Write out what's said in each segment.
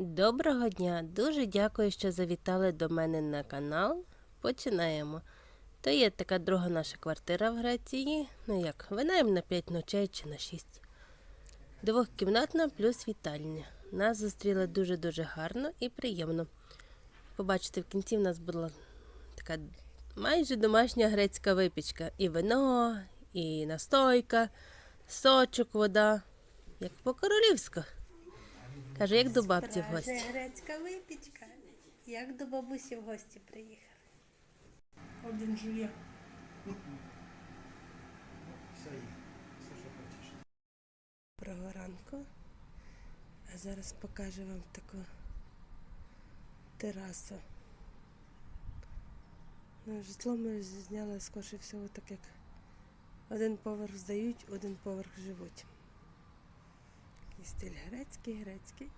Доброго дня! Дуже дякую, що завітали до мене на канал. Починаємо. То є така друга наша квартира в Греції. Ну як, винайм на 5 ночей чи на 6. Двохкімнатна плюс вітальня. Нас зустріли дуже-дуже гарно і приємно. Побачите, в кінці в нас була така майже домашня грецька випічка. І вино, і настойка, сочок, вода. Як по-королівську. Каже, як до бабці в гості. Грецька випічка. Як до бабусі в гості приїхав. Один жує. Все є, все, що хочеш. Доброго ранку. А зараз покажу вам таку терасу. Ну, житло ми зняли скорше всього так як один поверх здають, один поверх живуть. І стиль грецький, грецький.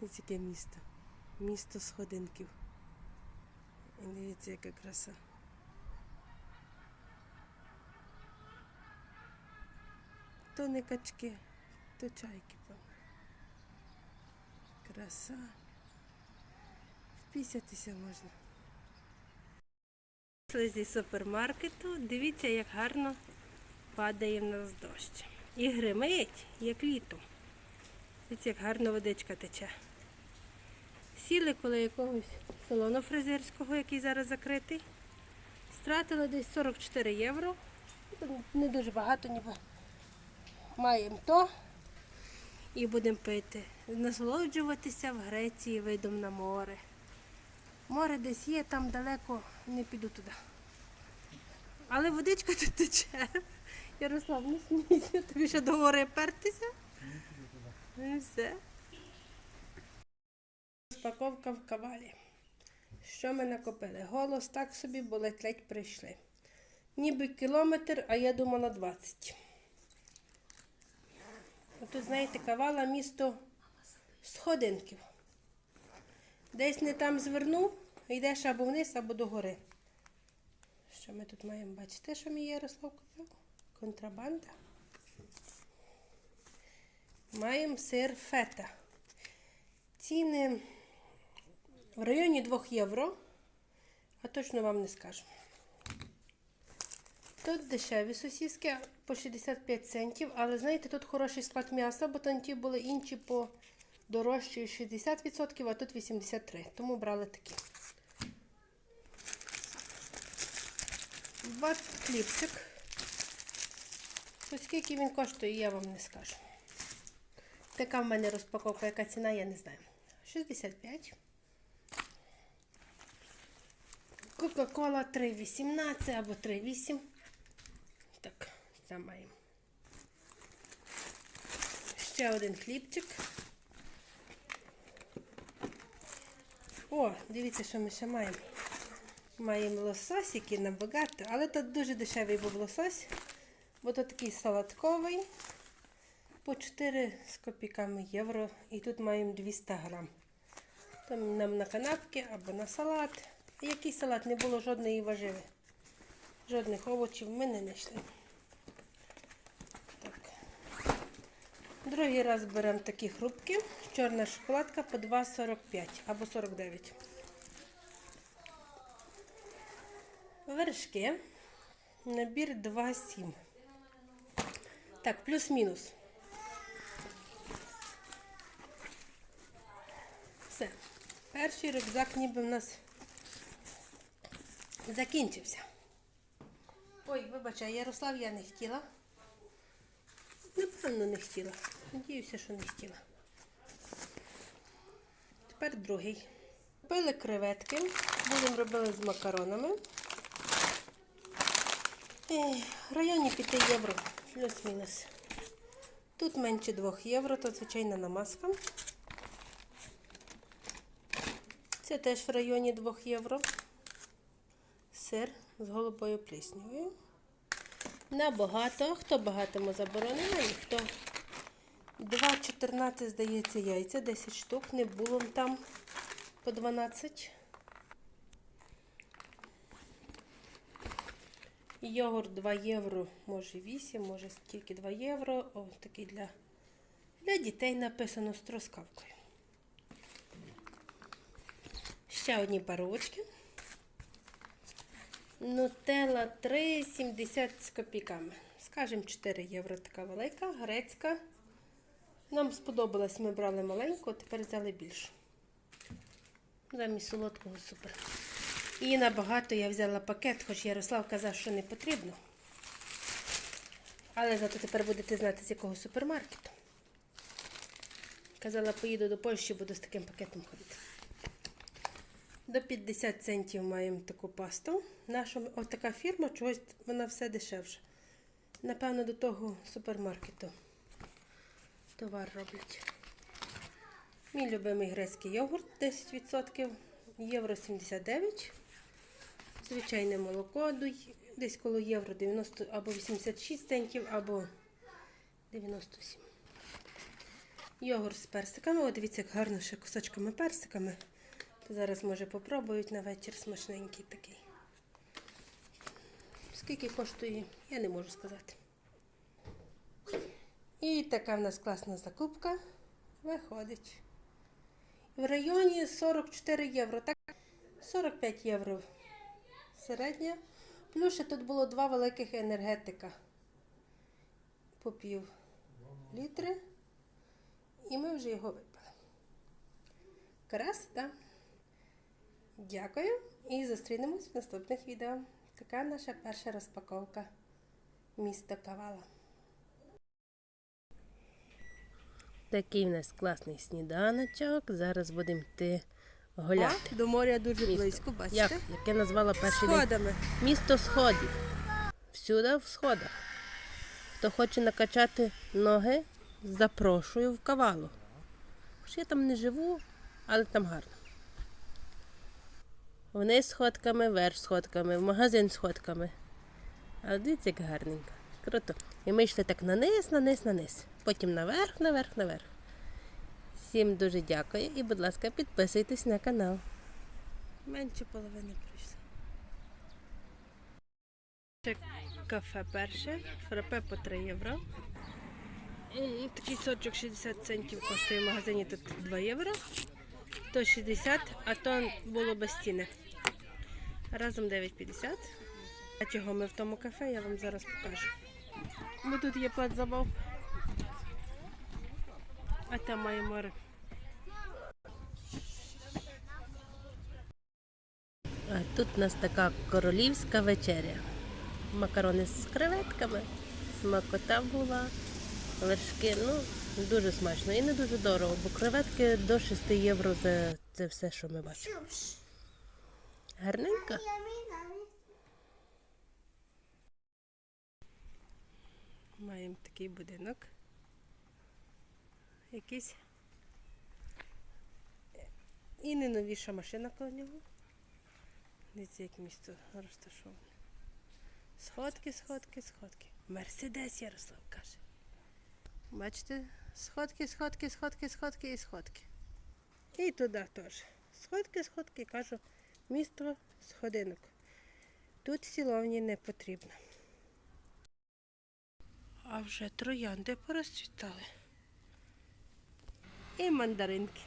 Ось яке місто. Місто сходинків. Дивіться, яка краса. То не качки, то чайки, певно. Краса. Впісятися можна. Зі супермаркету. Дивіться, як гарно падає в нас дощ. І гримить, як літом. Дивіться, як гарно водичка тече. Сіли коло якогось салону фрезерського, який зараз закритий. Стратили десь 44 євро. Ну, Не дуже багато, ніби маємо то і будемо пити. Насолоджуватися в Греції видом на море. Море десь є, там далеко не піду туди. Але водичка тут тече. Ярослав, не смійся, тобі ще до гори пертися. І все. Розпаковка в кавалі. Що ми накопили? Голос так собі, бо ледь-ледь прийшли. Ніби кілометр, а я думала 20. Тут, знаєте, кавала місто сходинків. Десь не там звернув, йдеш або вниз, або до гори. Що ми тут маємо? Бачите, що мій Ярослав купив? Контрабанда. Маємо сир фета. Ціни в районі 2 євро, а точно вам не скажу. Тут дешеві сосиски по 65 центів, але знаєте, тут хороший склад м'яса, бо там були інші по дорожчі 60%, а тут 83%. Тому брали такі. Бат хлібчик. Ось скільки він коштує, я вам не скажу. Така в мене розпаковка, яка ціна, я не знаю. 65. Кока-кола 3,18 або 3,8. Так, це маємо. Ще один хлібчик. О, дивіться, що ми ще маємо. Маємо лосось, який набагато, але тут дуже дешевий був лосось, то такий салатковий по 4 з копійками євро. І тут маємо 200 грам. Там нам на канапки або на салат. Який салат? Не було жодної важиви. Жодних овочів ми не знайшли. Другий раз беремо такі хрупки. Чорна шоколадка по 2,45 або 49. Вершки. Набір 2,7. Так, плюс-мінус. Все. Перший рюкзак ніби в нас закінчився. Ой, вибачай, Ярослав, я не хотіла. Напевно, не хотіла. Надіюся, що не хотіла. Тепер другий. Купили креветки. Будемо робити з макаронами. В районі 5 євро, плюс-мінус. Тут менше 2 євро, то звичайна намазка. Це теж в районі 2 євро. Сир з голубою пліснявою. Набагато. Хто багатому заборонено, ніхто. 2,14, здається, яйця, 10 штук. Не було там по 12. Йогурт 2 євро, може 8, може тільки 2 євро. О, такий для для дітей написано з троскавкою. Ще одні парочки. Нутелла 3,70 з копійками. Скажімо, 4 євро така велика, грецька. Нам сподобалось, ми брали маленьку, а тепер взяли більшу. Замість солодкого супер. І набагато я взяла пакет, хоч Ярослав казав, що не потрібно. Але зато тепер будете знати, з якого супермаркету. Казала, поїду до Польщі, буду з таким пакетом ходити. До 50 центів маємо таку пасту. Наша ось така фірма, чогось вона все дешевше. Напевно, до того супермаркету товар роблять. Мій любимий грецький йогурт 10%, євро 79. Звичайне молоко десь коло євро 90 або 86 центів, або 97. Йогурт з персиками. О, дивіться, як гарно ще кусочками персиками. То зараз, може, попробують на вечір смачненький такий. Скільки коштує, я не можу сказати. І така в нас класна закупка виходить. В районі 44 євро. Так, 45 євро середня. Плюс ще тут було два великих енергетика по пів літри. І ми вже його випили. Красота. Дякую і зустрінемось в наступних відео. Така наша перша розпаковка міста Кавала. Такий в нас класний сніданочок. Зараз будемо йти гуляти. До моря дуже Місто. близько, бачите? Як, як я назвала перший день? Сходами. Місто сходів. Всюди в сходах. Хто хоче накачати ноги, запрошую в кавалу. Хоч я там не живу, але там гарно. Вниз сходками, вверх сходками, в магазин сходками. Але дивіться, як гарненько. Круто. І ми йшли так на низ, на низ, на низ. Потім наверх, наверх, наверх. Всім дуже дякую і, будь ласка, підписуйтесь на канал. Менше половини прийшло. Це кафе перше, фрапе по 3 євро. Такий сочок 60 центів коштує в магазині тут 2 євро. То 60, а то було без ціни. Разом 9,50. А чого ми в тому кафе, я вам зараз покажу. Бо тут є плат забав. А там має море. А тут у нас така королівська вечеря. Макарони з креветками, смакота була, вершки. Ну, дуже смачно і не дуже дорого, бо креветки до 6 євро за це все, що ми бачимо. Гарненько? Маємо такий будинок. Якийсь. І не новіша машина коло нього. Дивіться, як місто розташоване. Сходки, сходки, сходки. Мерседес, Ярослав каже. Бачите? Сходки, сходки, сходки, сходки і сходки. І туди теж. Сходки, сходки, кажу, місто сходинок. Тут сіловні не потрібно. А вже троянди порозцвітали. І мандаринки.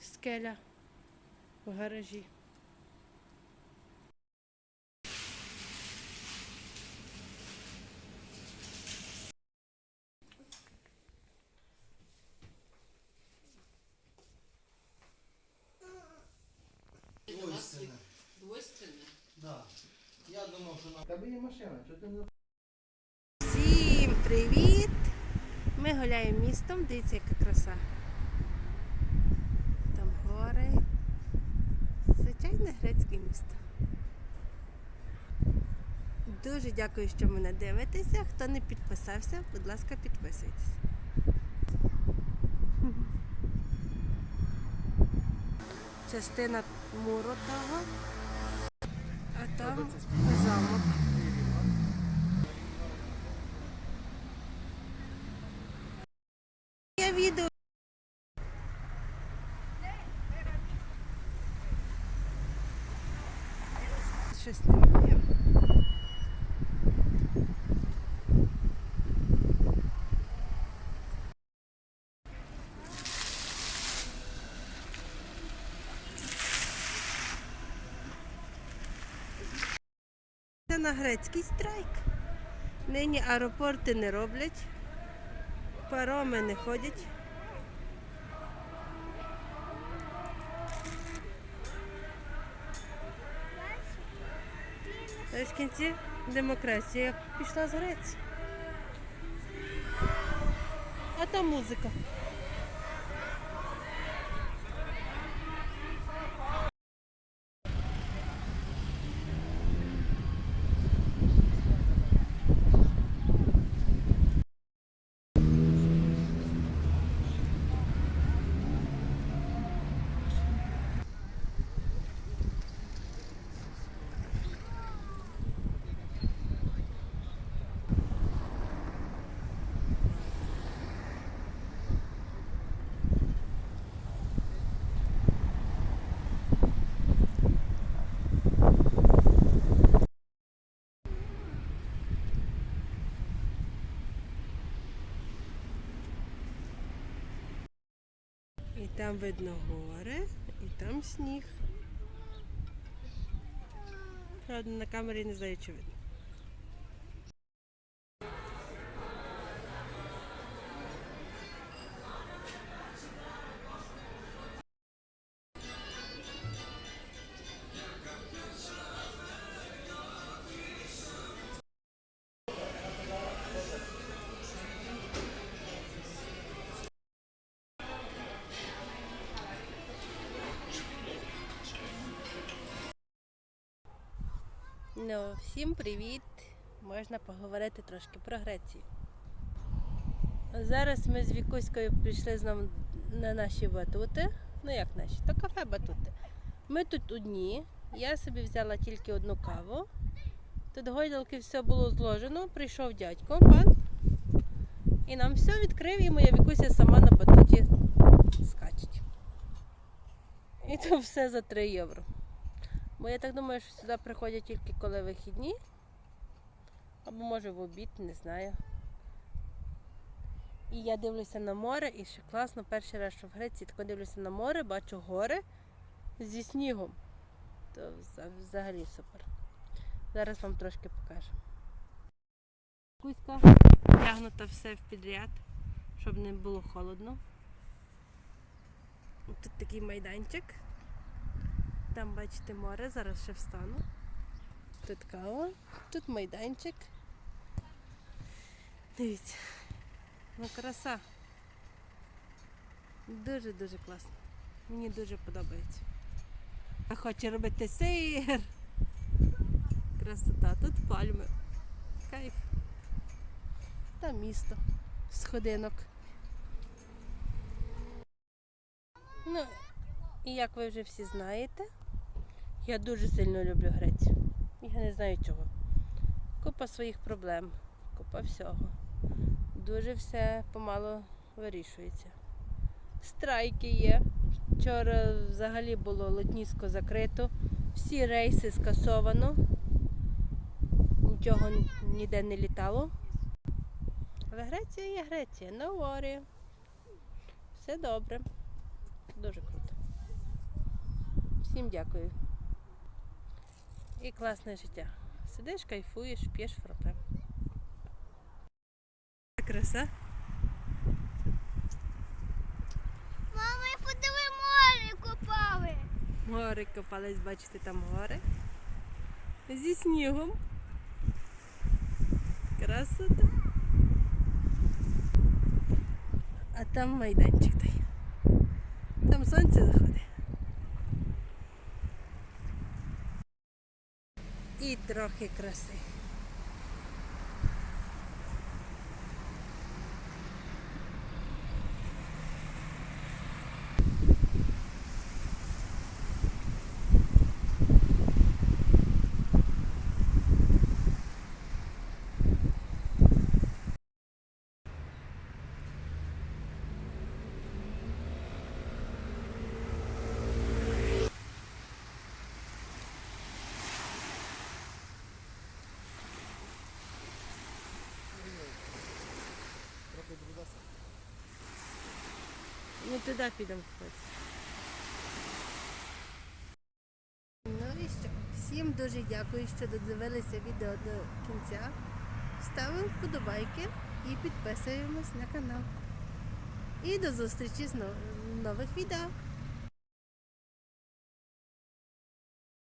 Скеля в гаражі. Двойственне. Двойственне? Да. Я думав, що на Всім привіт! Ми гуляємо містом, дивіться, яка краса. Там гори. Звичайне грецьке місто. Дуже дякую, що мене дивитеся. Хто не підписався, будь ласка, підписуйтесь. Частина муру того, а там замок. На грецький страйк. Нині аеропорти не роблять, пароми не ходять. Та в кінці демократія пішла з Греції. А там музика. І там видно гори, і там сніг. Правда, на камері не знаю, чи видно. Ну, всім привіт! Можна поговорити трошки про Грецію. Зараз ми з Вікуською прийшли знову на наші батути. Ну як наші? То кафе батути. Ми тут одні. Я собі взяла тільки одну каву. Тут гойдалки все було зложено. Прийшов дядько, пан. І нам все відкрив, і моя Вікуся сама на батуті скачить. І то все за 3 євро. Бо я так думаю, що сюди приходять тільки коли вихідні. Або може в обід, не знаю. І я дивлюся на море, і ще класно, перший раз, що в Греції тако дивлюся на море, бачу гори зі снігом. То взагалі супер. Зараз вам трошки покажу. Кузька тягнута все в підряд, щоб не було холодно. Тут такий майданчик. Там бачите море, зараз ще встану. Тут кава, тут майданчик. Дивіться. Ну краса. Дуже-дуже класно. Мені дуже подобається. А хоче робити сир. Красота. Тут пальми. Кайф. Та місто. Сходинок. Ну, і як ви вже всі знаєте, я дуже сильно люблю Грецію. Я не знаю чого. Купа своїх проблем, купа всього. Дуже все помало вирішується. Страйки є. Вчора взагалі було летнісько закрито. Всі рейси скасовано. Нічого ніде не літало. Але Греція є Греція. No worry. Все добре. Дуже круто. Всім дякую. І класне життя. Сидиш, кайфуєш, п'єш фрапе. Краса. Мама, і подиви море купали. Гори копались, бачите, там гори. Зі снігом. Красота. А там майданчик той. Там сонце заходить. І трохи краси. Туди підемо купатися. Ну і що? Всім дуже дякую, що додивилися відео до кінця. Ставимо вподобайки і підписуємось на канал. І до зустрічі з нов- нових відео.